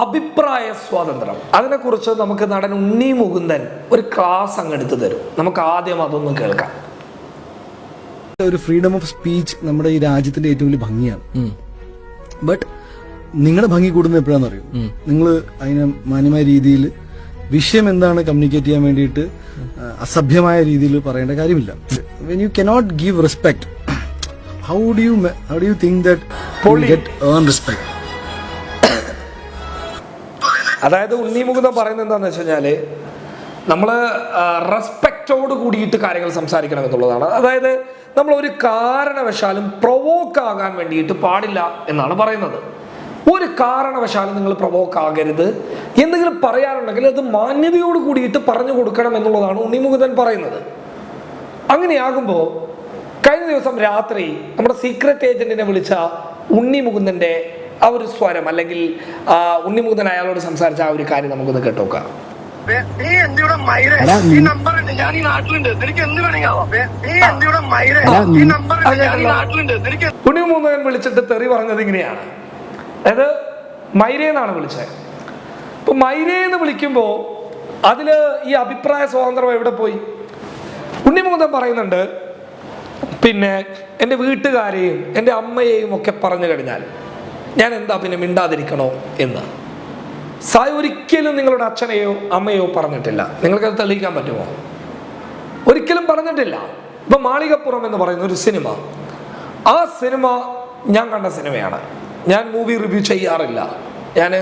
അഭിപ്രായ സ്വാതന്ത്ര്യം. അതിനെക്കുറിച്ച് നമുക്ക് നടൻ ഉണ്ണി മുകുന്ദൻ ഒരു ക്ലാസ് അങ്ങ് എടുത്തു തരും. നമുക്ക് ആദ്യം അതൊന്ന് കേൾക്കാം. ഒരു ഫ്രീഡം ഓഫ് സ്പീച്ച് നമ്മുടെ ഈ രാജ്യത്തിന്റെ ഏറ്റവും വലിയ ഭംഗിയാണ്. ബട്ട് നിങ്ങളുടെ ഭംഗി കൂടുന്നത് എപ്പോഴാണെന്ന് അറിയും നിങ്ങൾ അതിനെ മാന്യമായ രീതിയിൽ വിഷയം എന്താണ് കമ്മ്യൂണിക്കേറ്റ് ചെയ്യാൻ വേണ്ടിയിട്ട് അസഭ്യമായ രീതിയിൽ പറയേണ്ട കാര്യമില്ല. When you cannot give respect how do you how do you think that get earn respect അതായത് ഉണ്ണി മുകുന്ദൻ പറയുന്നത് എന്താണെന്ന് വെച്ച് കഴിഞ്ഞാൽ നമ്മൾ റെസ്പെക്റ്റോട് കൂടിയിട്ട് കാര്യങ്ങൾ സംസാരിക്കണം എന്നുള്ളതാണ്. അതായത് നമ്മൾ ഒരു കാരണവശാലും പ്രൊവോക്ക് ആകാൻ വേണ്ടിയിട്ട് പാടില്ല എന്നാണ് പറയുന്നത്. ഒരു കാരണവശാലും നിങ്ങൾ പ്രൊവോക്ക് ആകരുത്. എന്തെങ്കിലും പറയാനുണ്ടെങ്കിൽ അത് മാന്യതയോട് കൂടിയിട്ട് പറഞ്ഞു കൊടുക്കണം എന്നുള്ളതാണ് ഉണ്ണി മുകുന്ദൻ പറയുന്നത്. അങ്ങനെയാകുമ്പോൾ കഴിഞ്ഞ ദിവസം രാത്രി നമ്മുടെ സീക്രട്ട് ഏജന്റിനെ വിളിച്ച ഉണ്ണി മുകുന്ദന്റെ ആ ഒരു സ്വരം അല്ലെങ്കിൽ ഉണ്ണിമുകുന്ദൻ അയാളോട് സംസാരിച്ച ആ ഒരു കാര്യം നമുക്കൊന്ന് കേട്ടോക്കാം. നീ മൈര? ഈ നമ്പർ ഉണ്ട്. ഞാൻ ഈ നാട്ടിലുണ്ട്. നിനക്ക് എന്ത് വേണമെങ്കിൽ ആവാം നീ മൈര? ഈ നമ്പർ ഉണ്ട്. ഞാൻ ഈ നാട്ടിലുണ്ട്. നിനക്ക് വിളിച്ചിട്ട് തെറി പറഞ്ഞത് ഇങ്ങനെയാണ്. അതായത് മൈരേന്നാണ് വിളിച്ചത്. ഇപ്പൊ മൈരേന്ന് വിളിക്കുമ്പോൾ അതിൽ ഈ അഭിപ്രായ സ്വാതന്ത്ര്യം എവിടെ പോയി? ഉണ്ണിമുകുന്ദൻ പറയുന്നുണ്ട് പിന്നെ എന്റെ വീട്ടുകാരെയും എന്റെ അമ്മയെയും ഒക്കെ പറഞ്ഞു കഴിഞ്ഞാൽ ഞാൻ എന്താ പിന്നെ മിണ്ടാതിരിക്കണോ എന്ന്. സായ് ഒരിക്കലും നിങ്ങളുടെ അച്ഛനെയോ അമ്മയോ പറഞ്ഞിട്ടില്ല. നിങ്ങൾക്കത് തെളിയിക്കാൻ പറ്റുമോ? ഒരിക്കലും പറഞ്ഞിട്ടില്ല. ഇപ്പൊ മാളികപ്പുറം എന്ന് പറയുന്ന ഒരു സിനിമ. ആ സിനിമ ഞാൻ കണ്ട സിനിമയാണ്. ഞാൻ മൂവി റിവ്യൂ ചെയ്യാറില്ല. ഞാൻ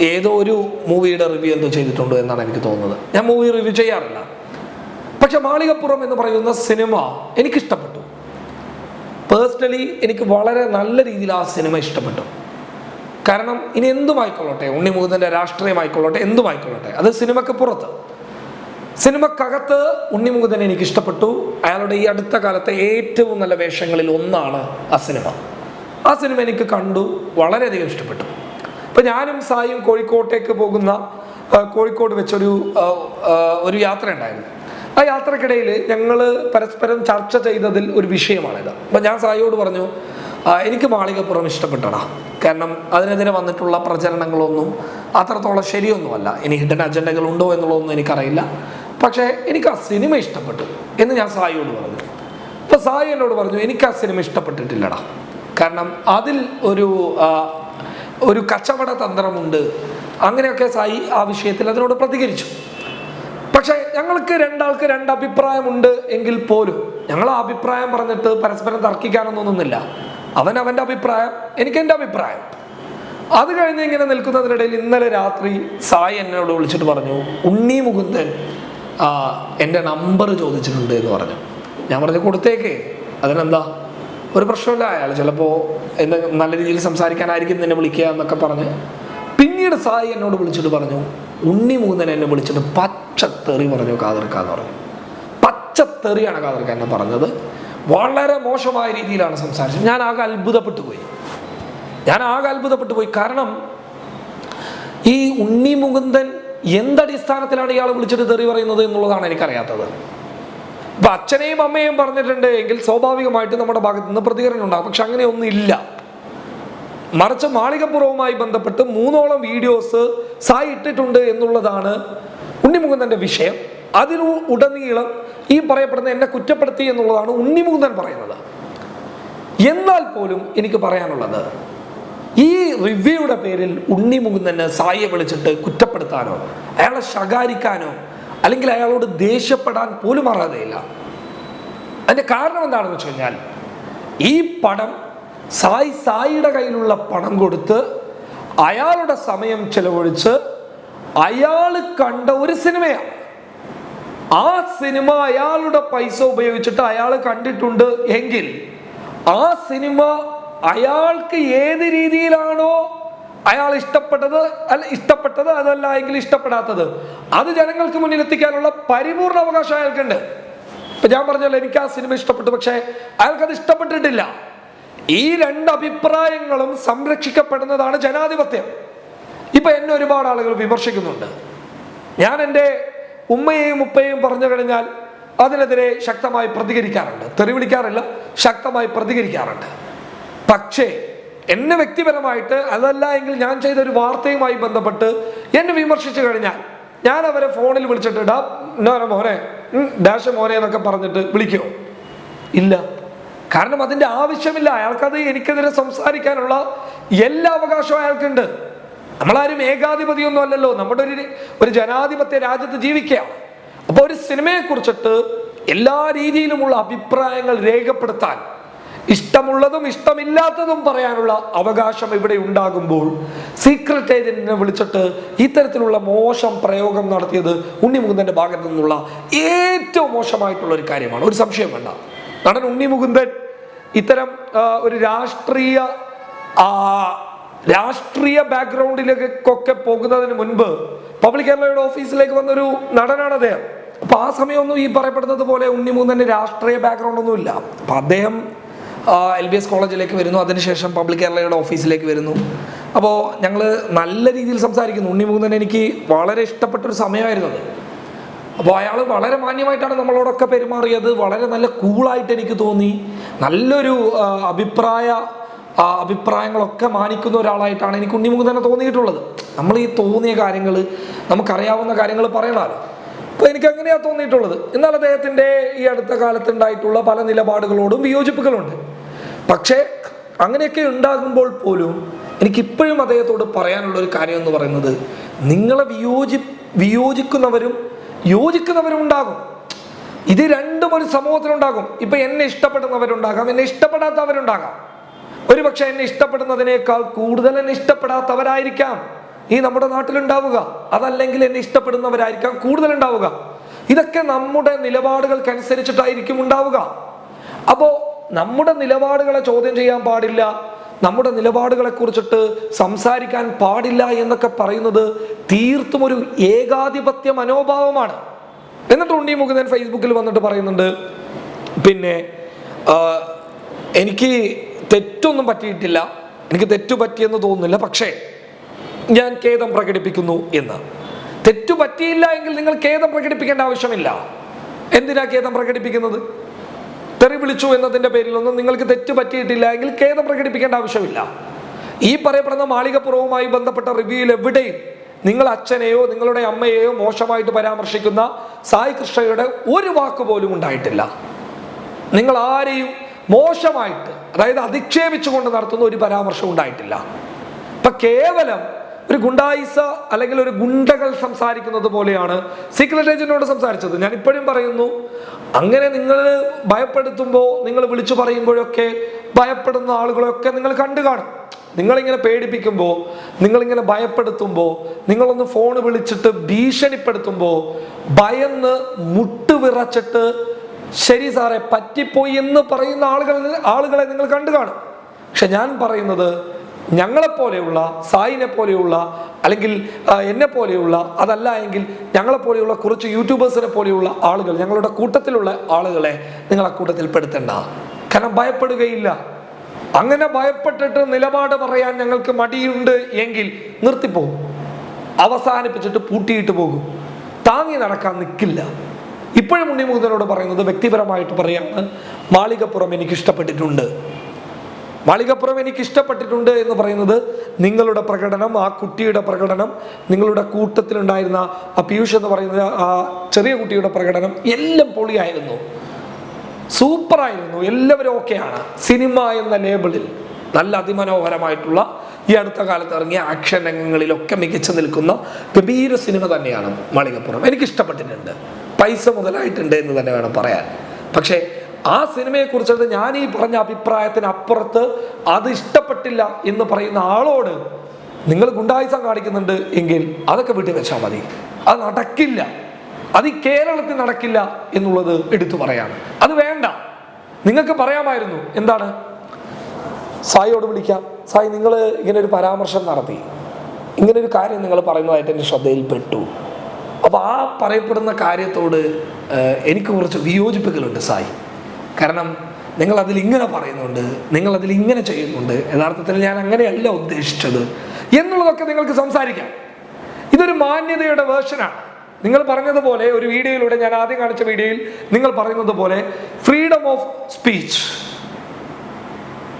ഏതോ ഒരു മൂവിയുടെ റിവ്യൂ എന്തോ ചെയ്തിട്ടുണ്ട് എന്നാണ് എനിക്ക് തോന്നുന്നത്. ഞാൻ മൂവി റിവ്യൂ ചെയ്യാറില്ല. പക്ഷെ മാളികപ്പുറം എന്ന് പറയുന്ന സിനിമ എനിക്കിഷ്ടപ്പെട്ടു. പേഴ്സണലി എനിക്ക് വളരെ നല്ല രീതിയിൽ ആ സിനിമ ഇഷ്ടപ്പെട്ടു. കാരണം ഇനി എന്തുമായിക്കൊള്ളട്ടെ? ഉണ്ണിമുകുന്ദന്റെ രാഷ്ട്രീയമായിക്കൊള്ളട്ടെ? എന്തുമായിക്കൊള്ളട്ടെ? അത് സിനിമയ്ക്ക് പുറത്ത്. സിനിമക്കകത്ത് ഉണ്ണിമുകുന്ദൻ എനിക്ക് ഇഷ്ടപ്പെട്ടു. അയാളുടെ ഈ അടുത്ത കാലത്തെ ഏറ്റവും നല്ല വേഷങ്ങളിൽ ഒന്നാണ് ആ സിനിമ. ആ സിനിമ എനിക്ക് കണ്ടു വളരെയധികം ഇഷ്ടപ്പെട്ടു. ഇപ്പം ഞാനും സായും കോഴിക്കോട്ടേക്ക് പോകുന്ന കോഴിക്കോട് വെച്ചൊരു ഒരു യാത്ര ഉണ്ടായിരുന്നു ആ യാത്രക്കിടയിൽ ഞങ്ങൾ പരസ്പരം ചർച്ച ചെയ്തതിൽ ഒരു വിഷയമാണിത്. അപ്പം ഞാൻ സായിയോട് പറഞ്ഞു എനിക്ക് മാളികപ്പുറം ഇഷ്ടപ്പെട്ടടാ. കാരണം അതിനെതിരെ വന്നിട്ടുള്ള പ്രചരണങ്ങളൊന്നും അത്രത്തോളം ശരിയൊന്നുമല്ല. ഇനി ഹിഡൻ അജണ്ടകൾ ഉണ്ടോ എന്നുള്ളതൊന്നും എനിക്കറിയില്ല. പക്ഷേ എനിക്ക് ആ സിനിമ ഇഷ്ടപ്പെട്ടു എന്ന് ഞാൻ സായിയോട് പറഞ്ഞു. അപ്പോൾ സായി എന്നോട് പറഞ്ഞു എനിക്ക് ആ സിനിമ ഇഷ്ടപ്പെട്ടിട്ടില്ലടാ. കാരണം അതിൽ ഒരു ഒരു കച്ചവട തന്ത്രമുണ്ട്. അങ്ങനെയൊക്കെ സായി ആ വിഷയത്തിൽ അതിനോട് പ്രതികരിച്ചു. പക്ഷേ ഞങ്ങൾക്ക് രണ്ടാൾക്ക് രണ്ട് അഭിപ്രായമുണ്ട് എങ്കിൽ പോലും ഞങ്ങൾ ആ അഭിപ്രായം പറഞ്ഞിട്ട് പരസ്പരം തർക്കിക്കാനൊന്നൊന്നുമില്ല അവൻ അവന്റെ അഭിപ്രായം എനിക്ക് എന്റെ അഭിപ്രായം. അത് കഴിഞ്ഞ് ഇങ്ങനെ നിൽക്കുന്നതിനിടയിൽ ഇന്നലെ രാത്രി സായി എന്നോട് വിളിച്ചിട്ട് പറഞ്ഞു ഉണ്ണി മുകുന്ദൻ എന്റെ നമ്പർ ചോദിച്ചിട്ടുണ്ട് എന്ന് പറഞ്ഞു. ഞാൻ പറഞ്ഞു കൊടുത്തേക്കേ. അതിനെന്താ? ഒരു പ്രശ്നമില്ല. അയാൾ ചിലപ്പോൾ എന്ത് നല്ല രീതിയിൽ സംസാരിക്കാനായിരിക്കും നിന്നെ വിളിക്കുക എന്നൊക്കെ പറഞ്ഞ്. പിന്നീട് സായി എന്നോട് വിളിച്ചിട്ട് പറഞ്ഞു ഉണ്ണി മുകുന്ദൻ എന്നെ വിളിച്ചിട്ട് പച്ചത്തെറി പറഞ്ഞു കാതിർക്കാന്ന് പറഞ്ഞു പച്ചത്തെറിയാണ് കാതിർക്ക എന്നെ പറഞ്ഞത്. വളരെ മോശമായ രീതിയിലാണ് സംസാരിച്ചത്. ഞാൻ ആകെ അത്ഭുതപ്പെട്ടു പോയി. ഞാൻ ആകെ അത്ഭുതപ്പെട്ടു പോയി. കാരണം ഈ ഉണ്ണി മുകുന്ദൻ എന്തടിസ്ഥാനത്തിലാണ് ഇയാൾ വിളിച്ചിട്ട് തെറി പറയുന്നത് എന്നുള്ളതാണ് എനിക്കറിയാത്തത്. ഇപ്പൊ അച്ഛനെയും അമ്മയും പറഞ്ഞിട്ടുണ്ട് എങ്കിൽ സ്വാഭാവികമായിട്ട് നമ്മുടെ ഭാഗത്ത് നിന്ന് പ്രതികരണം ഉണ്ടാകും പക്ഷെ അങ്ങനെയൊന്നും ഇല്ല. മറിച്ച് മാളികപ്പുറവുമായി ബന്ധപ്പെട്ട് മൂന്നോളം വീഡിയോസ് സായി ഇട്ടിട്ടുണ്ട് എന്നുള്ളതാണ് ഉണ്ണിമുകുന്ദന്റെ വിഷയം അതിൽ ഉടനീളം ഈ പറയപ്പെടുന്ന എന്നെ കുറ്റപ്പെടുത്തി എന്നുള്ളതാണ് ഉണ്ണിമുകുന്ദൻ പറയുന്നത്. എന്നാൽ പോലും എനിക്ക് പറയാനുള്ളത് ഈ റിവ്യൂയുടെ പേരിൽ ഉണ്ണിമുകുന്ദന് സായെ വിളിച്ചിട്ട് കുറ്റപ്പെടുത്താനോ അയാളെ ശകാരിക്കാനോ അല്ലെങ്കിൽ അയാളോട് ദേഷ്യപ്പെടാൻ പോലും അർഹതയില്ല. അതിന്റെ കാരണം എന്താണെന്ന് വെച്ച് കഴിഞ്ഞാൽ ഈ പടം സായി സായിയുടെ കയ്യിലുള്ള പണം കൊടുത്ത് അയാളുടെ സമയം ചെലവഴിച്ച് അയാൾ കണ്ട ഒരു സിനിമയാണ് ആ സിനിമ അയാളുടെ പൈസ ഉപയോഗിച്ചിട്ട് അയാൾ കണ്ടിട്ടുണ്ട് എങ്കിൽ ആ സിനിമ അയാൾക്ക് ഏത് രീതിയിലാണോ അയാൾ ഇഷ്ടപ്പെട്ടത് അല്ല ഇഷ്ടപ്പെട്ടത് അതല്ല എങ്കിൽ ഇഷ്ടപ്പെടാത്തത്. അത് ജനങ്ങൾക്ക് മുന്നിൽ എത്തിക്കാനുള്ള പരിപൂർണ അവകാശം അയാൾക്കുണ്ട്. ഇപ്പൊ ഞാൻ പറഞ്ഞല്ലോ എനിക്ക് ആ സിനിമ ഇഷ്ടപ്പെട്ടു പക്ഷേ അയാൾക്കത് ഇഷ്ടപ്പെട്ടിട്ടില്ല. ഈ രണ്ട് അഭിപ്രായങ്ങളും സംരക്ഷിക്കപ്പെടുന്നതാണ് ജനാധിപത്യം. ഇപ്പൊ എന്നെ ഒരുപാട് ആളുകൾ വിമർശിക്കുന്നുണ്ട്. ഞാൻ എന്റെ ഉമ്മയെയും ഉപ്പയെയും പറഞ്ഞു കഴിഞ്ഞാൽ അതിനെതിരെ ശക്തമായി പ്രതികരിക്കാറുണ്ട്. തെറി വിളിക്കാറില്ല ശക്തമായി പ്രതികരിക്കാറുണ്ട്. പക്ഷേ എന്നെ വ്യക്തിപരമായിട്ട് അതല്ല എങ്കിൽ ഞാൻ ചെയ്ത ഒരു വാർത്തയുമായി ബന്ധപ്പെട്ട് എന്നെ വിമർശിച്ചു കഴിഞ്ഞാൽ ഞാൻ അവരെ ഫോണിൽ വിളിച്ചിട്ട് ഡാ ഇന്നോരോ മോനെ? ഡാഷ് മോനെ എന്നൊക്കെ പറഞ്ഞിട്ട് വിളിക്കുമോ ഇല്ല. കാരണം അതിന്റെ ആവശ്യമില്ല. അയാൾക്കത് എനിക്കെതിരെ സംസാരിക്കാനുള്ള എല്ലാ അവകാശവും അയാൾക്കുണ്ട്. നമ്മളാരും ഏകാധിപതിയൊന്നും അല്ലല്ലോ നമ്മുടെ ഒരു ഒരു ജനാധിപത്യ രാജ്യത്ത് ജീവിക്കുക അപ്പോൾ ഒരു സിനിമയെ കുറിച്ചിട്ട് എല്ലാ രീതിയിലുമുള്ള അഭിപ്രായങ്ങൾ രേഖപ്പെടുത്താൻ ഇഷ്ടമുള്ളതും ഇഷ്ടമില്ലാത്തതും പറയാനുള്ള അവകാശം ഇവിടെ ഉണ്ടാകുമ്പോൾ സീക്രട്ട് ഏജന്റിനെ വിളിച്ചിട്ട് ഇത്തരത്തിലുള്ള മോശം പ്രയോഗം നടത്തിയത് ഉണ്ണിമുകുന്ദന്റെ ഭാഗത്തു നിന്നുള്ള ഏറ്റവും മോശമായിട്ടുള്ള ഒരു കാര്യമാണ്. ഒരു സംശയം വേണ്ട. നടൻ ഉണ്ണിമുകുന്ദൻ ഇത്തരം ഒരു രാഷ്ട്രീയ രാഷ്ട്രീയ ബാക്ക്ഗ്രൗണ്ടിലേക്കൊക്കെ പോകുന്നതിന് മുൻപ് പബ്ലിക് കേരളയുടെ ഓഫീസിലേക്ക് വന്നൊരു നടനാണ് അദ്ദേഹം. അപ്പൊ ആ സമയമൊന്നും ഈ പറയപ്പെടുന്നത് പോലെ ഉണ്ണി മുകുന്ദന് രാഷ്ട്രീയ ബാക്ക്ഗ്രൗണ്ട് ഒന്നും ഇല്ല അപ്പൊ അദ്ദേഹം എൽ ബി എസ് കോളേജിലേക്ക് വരുന്നു അതിനുശേഷം പബ്ലിക് കേരളയുടെ ഓഫീസിലേക്ക് വരുന്നു. അപ്പോൾ ഞങ്ങൾ നല്ല രീതിയിൽ സംസാരിക്കുന്നു. ഉണ്ണി മുകുന്ദൻ എനിക്ക് വളരെ ഇഷ്ടപ്പെട്ട ഒരു സമയമായിരുന്നു അത്. അപ്പോൾ അയാൾ വളരെ മാന്യമായിട്ടാണ് നമ്മളോടൊക്കെ പെരുമാറിയത്. വളരെ നല്ല കൂളായിട്ട് എനിക്ക് തോന്നി. നല്ലൊരു അഭിപ്രായ അഭിപ്രായങ്ങളൊക്കെ മാനിക്കുന്ന ഒരാളായിട്ടാണ് എനിക്ക് ഉണ്ണിമുഖം തോന്നിയിട്ടുള്ളത്. നമ്മൾ ഈ തോന്നിയ കാര്യങ്ങൾ നമുക്കറിയാവുന്ന കാര്യങ്ങൾ പറയണമല്ലോ അപ്പോൾ എനിക്ക് അങ്ങനെയാണ് തോന്നിയിട്ടുള്ളത്. എന്നാൽ അദ്ദേഹത്തിന്റെ ഈ അടുത്ത കാലത്തുണ്ടായിട്ടുള്ള പല നിലപാടുകളോടും വിയോജിപ്പുകളുണ്ട്. പക്ഷേ അങ്ങനെയൊക്കെ ഉണ്ടാകുമ്പോൾ പോലും എനിക്കിപ്പോഴും അദ്ദേഹത്തോട് പറയാനുള്ള ഒരു കാര്യം എന്ന് പറയുന്നത് നിങ്ങളെ വിയോജി വിയോജിക്കുന്നവരും യോജിക്കുന്നവരും ഉണ്ടാകും. ഇത് രണ്ടും ഒരു സമൂഹത്തിലുണ്ടാകും. ഇപ്പൊ എന്നെ ഇഷ്ടപ്പെടുന്നവരുണ്ടാകാം എന്നെ ഇഷ്ടപ്പെടാത്തവരുണ്ടാകാം. ഒരുപക്ഷെ എന്നെ ഇഷ്ടപ്പെടുന്നതിനേക്കാൾ കൂടുതൽ എന്നെ ഇഷ്ടപ്പെടാത്തവരായിരിക്കാം ഈ നമ്മുടെ നാട്ടിലുണ്ടാവുക. അതല്ലെങ്കിൽ എന്നെ ഇഷ്ടപ്പെടുന്നവരായിരിക്കാം കൂടുതൽ ഉണ്ടാവുക ഇതൊക്കെ നമ്മുടെ നിലപാടുകൾക്കനുസരിച്ചിട്ടായിരിക്കും ഉണ്ടാവുക. അപ്പോ നമ്മുടെ നിലപാടുകളെ ചോദ്യം ചെയ്യാൻ പാടില്ല. നമ്മുടെ നിലപാടുകളെ കുറിച്ചിട്ട് സംസാരിക്കാൻ പാടില്ല എന്നൊക്കെ പറയുന്നത് തീർത്തും ഒരു ഏകാധിപത്യ മനോഭാവമാണ്. എന്നിട്ട് ഉണ്ണി മുകുന്ദൻ ഫേസ്ബുക്കിൽ വന്നിട്ട് പറയുന്നുണ്ട്. പിന്നെ എനിക്ക് തെറ്റൊന്നും പറ്റിയിട്ടില്ല. എനിക്ക് തെറ്റു പറ്റിയെന്ന് തോന്നുന്നില്ല. പക്ഷേ ഞാൻ ഖേദം പ്രകടിപ്പിക്കുന്നു എന്ന്. തെറ്റു പറ്റിയില്ല എങ്കിൽ നിങ്ങൾ ഖേദം പ്രകടിപ്പിക്കേണ്ട ആവശ്യമില്ല. എന്തിനാ ഖേദം പ്രകടിപ്പിക്കുന്നത്? തെറി വിളിച്ചു എന്നതിന്റെ പേരിലൊന്നും നിങ്ങൾക്ക് തെറ്റു പറ്റിയിട്ടില്ല എങ്കിൽ ഖേദം പ്രകടിപ്പിക്കേണ്ട ആവശ്യമില്ല. ഈ പറയപ്പെടുന്ന മാളികപ്പുറവുമായി ബന്ധപ്പെട്ട റിവ്യൂയിൽ എവിടെയും നിങ്ങൾ അച്ഛനെയോ നിങ്ങളുടെ അമ്മയെയോ മോശമായിട്ട് പരാമർശിക്കുന്ന സായി കൃഷ്ണയുടെ ഒരു വാക്ക് പോലും ഉണ്ടായിട്ടില്ല. നിങ്ങൾ ആരെയും മോശമായിട്ട് അതായത് അധിക്ഷേപിച്ചുകൊണ്ട് നടത്തുന്ന ഒരു പരാമർശം ഉണ്ടായിട്ടില്ല. ഇപ്പൊ കേവലം ഒരു ഗുണ്ടായിസ അല്ലെങ്കിൽ ഒരു ഗുണ്ടകൾ സംസാരിക്കുന്നത് പോലെയാണ് സീക്രട്ട് ഏജന്റിനോട് സംസാരിച്ചത്. ഞാൻ ഇപ്പോഴും പറയുന്നു അങ്ങനെ നിങ്ങൾ ഭയപ്പെടുത്തുമ്പോൾ നിങ്ങൾ വിളിച്ചു പറയുമ്പോഴൊക്കെ ഭയപ്പെടുന്ന ആളുകളൊക്കെ നിങ്ങൾ കണ്ടു കാണും. നിങ്ങളിങ്ങനെ പേടിപ്പിക്കുമ്പോൾ നിങ്ങളിങ്ങനെ ഭയപ്പെടുത്തുമ്പോൾ നിങ്ങളൊന്ന് ഫോൺ വിളിച്ചിട്ട് ഭീഷണിപ്പെടുത്തുമ്പോൾ ഭയന്ന് മുട്ടുവിറച്ചിട്ട് ശരി സാറേ പറ്റിപ്പോയി എന്ന് പറയുന്ന ആളുകൾ ആളുകളെ നിങ്ങൾ കണ്ടു കാണും. പക്ഷെ ഞാൻ പറയുന്നത് ഞങ്ങളെപ്പോലെയുള്ള സായിനെ പോലെയുള്ള അല്ലെങ്കിൽ എന്നെ പോലെയുള്ള അതല്ല എങ്കിൽ ഞങ്ങളെപ്പോലെയുള്ള കുറച്ച് യൂട്യൂബേഴ്സിനെ പോലെയുള്ള ആളുകൾ ഞങ്ങളുടെ കൂട്ടത്തിലുള്ള ആളുകളെ നിങ്ങൾ ആ കൂട്ടത്തിൽ പെടുത്തേണ്ട. കാരണം ഭയപ്പെടുകയില്ല. അങ്ങനെ ഭയപ്പെട്ടിട്ട് നിലപാട് പറയാൻ ഞങ്ങൾക്ക് മടിയുണ്ട് എങ്കിൽ നിർത്തിപ്പോകും. അവസാനിപ്പിച്ചിട്ട് പൂട്ടിയിട്ട് പോകും. താങ്ങി നടക്കാൻ നിൽക്കില്ല ഇപ്പോഴും ഉണ്ണിമുകുന്ദനോട് പറയുന്നത് വ്യക്തിപരമായിട്ട് പറയാണ് മാളികപ്പുറം എനിക്ക് ഇഷ്ടപ്പെട്ടിട്ടുണ്ട് മാളികപ്പുറം എനിക്ക് ഇഷ്ടപ്പെട്ടിട്ടുണ്ട് എന്ന് പറയുന്നത് നിങ്ങളുടെ പ്രകടനം ആ കുട്ടിയുടെ പ്രകടനം നിങ്ങളുടെ കൂട്ടത്തിലുണ്ടായിരുന്ന ആ പീയൂഷ് എന്ന് പറയുന്ന ആ ചെറിയ കുട്ടിയുടെ പ്രകടനം എല്ലാം പൊളിയായിരുന്നു. സൂപ്പറായിരുന്നു. എല്ലാവരും ഓക്കെയാണ്. സിനിമ എന്ന ലേബിളിൽ നല്ല അതിമനോഹരമായിട്ടുള്ള ഈ അടുത്ത കാലത്ത് ഇറങ്ങിയ ആക്ഷൻ രംഗങ്ങളിലൊക്കെ മികച്ചു നിൽക്കുന്ന ഗംഭീര സിനിമ തന്നെയാണ് മാളികപ്പുറം. എനിക്ക് ഇഷ്ടപ്പെട്ടിട്ടുണ്ട് പൈസ മുതലായിട്ടുണ്ട് എന്ന് തന്നെ വേണം പറയാൻ. പക്ഷേ ആ സിനിമയെ കുറിച്ചിട്ട് ഞാൻ ഈ പറഞ്ഞ അഭിപ്രായത്തിന് അപ്പുറത്ത് അത് ഇഷ്ടപ്പെട്ടില്ല എന്ന് പറയുന്ന ആളോട് നിങ്ങൾ ഗുണ്ടായുസം കാണിക്കുന്നുണ്ട് എങ്കിൽ അതൊക്കെ വീട്ടിൽ വെച്ചാൽ മതി. അത് നടക്കില്ല. അത് ഈ കേരളത്തിൽ നടക്കില്ല എന്നുള്ളത് എടുത്തു പറയാണ്. അത് വേണ്ട. നിങ്ങൾക്ക് പറയാമായിരുന്നു. എന്താണ്? സായിയോട് വിളിക്കാം. സായി നിങ്ങൾ ഇങ്ങനെ ഒരു പരാമർശം നടത്തി. ഇങ്ങനെ ഒരു കാര്യം നിങ്ങൾ പറയുന്നതായിട്ട് എന്റെ ശ്രദ്ധയിൽപ്പെട്ടു. അപ്പോൾ ആ പറയപ്പെടുന്ന കാര്യത്തോട് എനിക്ക് കുറച്ച് വിയോജിപ്പുകളുണ്ട് സായി. കാരണം നിങ്ങൾ അതിൽ ഇങ്ങനെ പറയുന്നുണ്ട് നിങ്ങൾ അതിൽ ഇങ്ങനെ ചെയ്യുന്നുണ്ട് യഥാർത്ഥത്തിൽ ഞാൻ അങ്ങനെയല്ല ഉദ്ദേശിച്ചത് എന്നുള്ളതൊക്കെ നിങ്ങൾക്ക് സംസാരിക്കാം. ഇതൊരു മാന്യതയുടെ വേർഷനാണ്. നിങ്ങൾ പറഞ്ഞതുപോലെ ഒരു വീഡിയോയിലൂടെ ഞാൻ ആദ്യം കാണിച്ച വീഡിയോയിൽ നിങ്ങൾ പറയുന്നത് പോലെ ഫ്രീഡം ഓഫ് സ്പീച്ച്.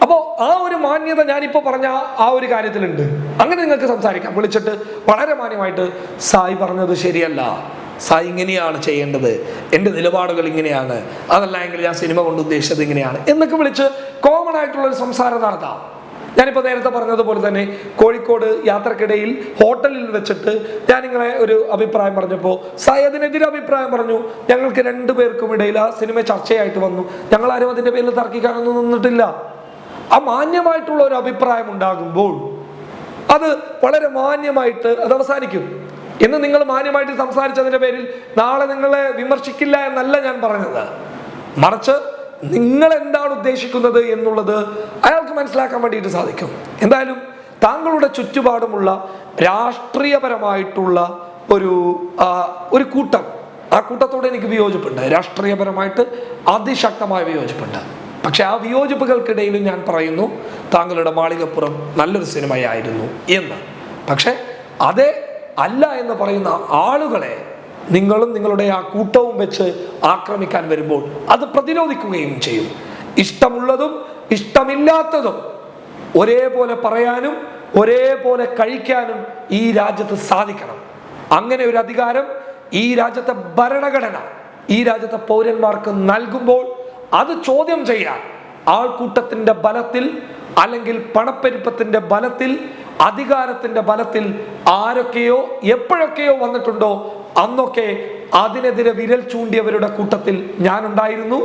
അപ്പോൾ ആ ഒരു മാന്യത ഞാനിപ്പോൾ പറഞ്ഞ ആ ഒരു കാര്യത്തിലുണ്ട്. അങ്ങനെ നിങ്ങൾക്ക് സംസാരിക്കാം. വിളിച്ചിട്ട് വളരെ മാന്യമായിട്ട് സായി പറഞ്ഞത് ശരിയല്ല. സായി ഇങ്ങനെയാണ് ചെയ്യേണ്ടത്. എന്റെ നിലപാടുകൾ ഇങ്ങനെയാണ്. അതല്ല എങ്കിൽ ഞാൻ സിനിമ കൊണ്ട് ഉദ്ദേശിച്ചത് ഇങ്ങനെയാണ്. എന്നൊക്കെ വിളിച്ച് കോമൺ ആയിട്ടുള്ള ഒരു സംസാരം നടത്താം. ഞാനിപ്പോൾ നേരത്തെ പറഞ്ഞതുപോലെ തന്നെ കോഴിക്കോട് യാത്രക്കിടയിൽ ഹോട്ടലിൽ വെച്ചിട്ട് ഞാൻ ഞാനിങ്ങനെ ഒരു അഭിപ്രായം പറഞ്ഞപ്പോൾ സായി അതിനെതിരെ അഭിപ്രായം പറഞ്ഞു. ഞങ്ങൾക്ക് രണ്ടു പേർക്കും ഇടയിൽ ആ സിനിമ ചർച്ചയായിട്ട് വന്നു. ഞങ്ങൾ ആരും അതിന്റെ പേരിൽ തർക്കിക്കാനൊന്നും നിന്നിട്ടില്ല. ആ മാന്യമായിട്ടുള്ള ഒരു അഭിപ്രായം ഉണ്ടാകുമ്പോൾ അത് വളരെ മാന്യമായിട്ട് അത് അവസാനിക്കും. എന്ന് നിങ്ങൾ മാന്യമായിട്ട് സംസാരിച്ചതിന്റെ പേരിൽ നാളെ നിങ്ങളെ വിമർശിക്കില്ല എന്നല്ല ഞാൻ പറഞ്ഞത്. മറിച്ച് നിങ്ങൾ എന്താണ് ഉദ്ദേശിക്കുന്നത് എന്നുള്ളത് അയാൾക്ക് മനസ്സിലാക്കാൻ വേണ്ടിയിട്ട് സാധിക്കും. എന്തായാലും താങ്കളുടെ ചുറ്റുപാടുമുള്ള രാഷ്ട്രീയപരമായിട്ടുള്ള ഒരു ഒരു കൂട്ടം. ആ കൂട്ടത്തോട് എനിക്ക് വിയോജിപ്പുണ്ട്. രാഷ്ട്രീയപരമായിട്ട് അതിശക്തമായ വിയോജിപ്പുണ്ട്. പക്ഷെ ആ വിയോജിപ്പുകൾക്കിടയിലും ഞാൻ പറയുന്നു താങ്കളുടെ മാളികപ്പുറം നല്ലൊരു സിനിമയായിരുന്നു എന്ന്. പക്ഷെ അതേ അല്ല എന്ന് പറയുന്ന ആളുകളെ നിങ്ങളും നിങ്ങളുടെ ആ കൂട്ടവും വെച്ച് ആക്രമിക്കാൻ വരുമ്പോൾ അത് പ്രതിരോധിക്കുകയും ചെയ്യും. ഇഷ്ടമുള്ളതും ഇഷ്ടമില്ലാത്തതും ഒരേപോലെ പറയാനും ഒരേപോലെ കഴിക്കാനും ഈ രാജ്യത്ത് സാധിക്കണം. അങ്ങനെ ഒരു അധികാരം ഈ രാജ്യത്തെ ഭരണഘടന ഈ രാജ്യത്തെ പൗരന്മാർക്ക് നൽകുമ്പോൾ അത് ചോദ്യം ചെയ്യാൻ ആൾക്കൂട്ടത്തിന്റെ ബലത്തിൽ അല്ലെങ്കിൽ പണപ്പെരുപ്പത്തിന്റെ ബലത്തിൽ അധികാരത്തിന്റെ ബലത്തിൽ ആരൊക്കെയോ എപ്പോഴൊക്കെയോ വന്നിട്ടുണ്ടോ അന്നൊക്കെ അതിനെതിരെ വിരൽ ചൂണ്ടിയവരുടെ കൂട്ടത്തിൽ ഞാൻ ഉണ്ടായിരുന്നു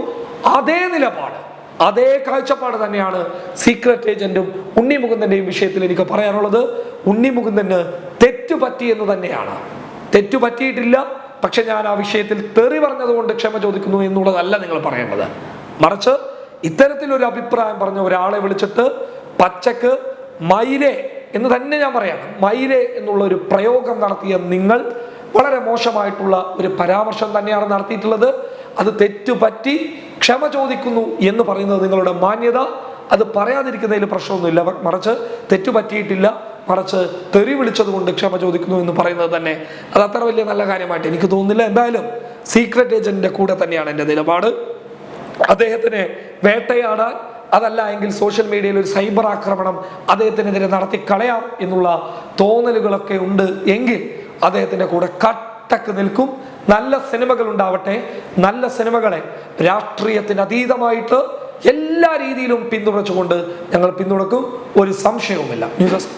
അതേ നിലപാട് അതേ കാഴ്ചപ്പാട് തന്നെയാണ് സീക്രട്ട് ഏജന്റും ഉണ്ണി മുകുന്ദന്റെയും വിഷയത്തിൽ എനിക്ക് പറയാനുള്ളത്. ഉണ്ണി മുകുന്ദന് തെറ്റുപറ്റി എന്ന് തന്നെയാണ്. തെറ്റുപറ്റിയിട്ടില്ല പക്ഷെ ഞാൻ ആ വിഷയത്തിൽ തെറി പറഞ്ഞതുകൊണ്ട് ക്ഷമ ചോദിക്കുന്നു എന്നുള്ളതല്ല നിങ്ങൾ പറയേണ്ടത്. മറിച്ച് ഇത്തരത്തിലൊരു അഭിപ്രായം പറഞ്ഞ ഒരാളെ വിളിച്ചിട്ട് പച്ചക്ക് മൈരെ എന്ന് തന്നെ ഞാൻ പറയാം. മൈരെ എന്നുള്ള ഒരു പ്രയോഗം നടത്തിയ നിങ്ങൾ വളരെ മോശമായിട്ടുള്ള ഒരു പരാമർശം തന്നെയാണ് നടത്തിയിട്ടുള്ളത്. അത് തെറ്റുപറ്റി ക്ഷമ ചോദിക്കുന്നു എന്ന് പറയുന്നത് നിങ്ങളുടെ മാന്യത. അത് പറയാതിരിക്കുന്നതിൽ പ്രശ്നമൊന്നുമില്ല. മറിച്ച് തെറ്റുപറ്റിയിട്ടില്ല. മറിച്ച് തെറി വിളിച്ചത് കൊണ്ട് ക്ഷമ ചോദിക്കുന്നു എന്ന് പറയുന്നത് തന്നെ അത് അത്ര വലിയ നല്ല കാര്യമായിട്ട് എനിക്ക് തോന്നുന്നില്ല. എന്തായാലും സീക്രട്ട് ഏജന്റിന്റെ കൂടെ തന്നെയാണ് എന്റെ നിലപാട്. അദ്ദേഹത്തിനെ വേട്ടയാടാൻ അതല്ല എങ്കിൽ സോഷ്യൽ മീഡിയയിൽ ഒരു സൈബർ ആക്രമണം അദ്ദേഹത്തിനെതിരെ നടത്തി കളയാം എന്നുള്ള തോന്നലുകളൊക്കെ ഉണ്ട് എങ്കിൽ അദ്ദേഹത്തിന്റെ കൂടെ കട്ടക്ക് നിൽക്കും. നല്ല സിനിമകൾ ഉണ്ടാവട്ടെ. നല്ല സിനിമകളെ രാഷ്ട്രീയത്തിന് അതീതമായിട്ട് എല്ലാ രീതിയിലും പിന്തുണച്ചുകൊണ്ട് ഞങ്ങൾ പിന്തുണക്കും. ഒരു സംശയവുമില്ല. News desk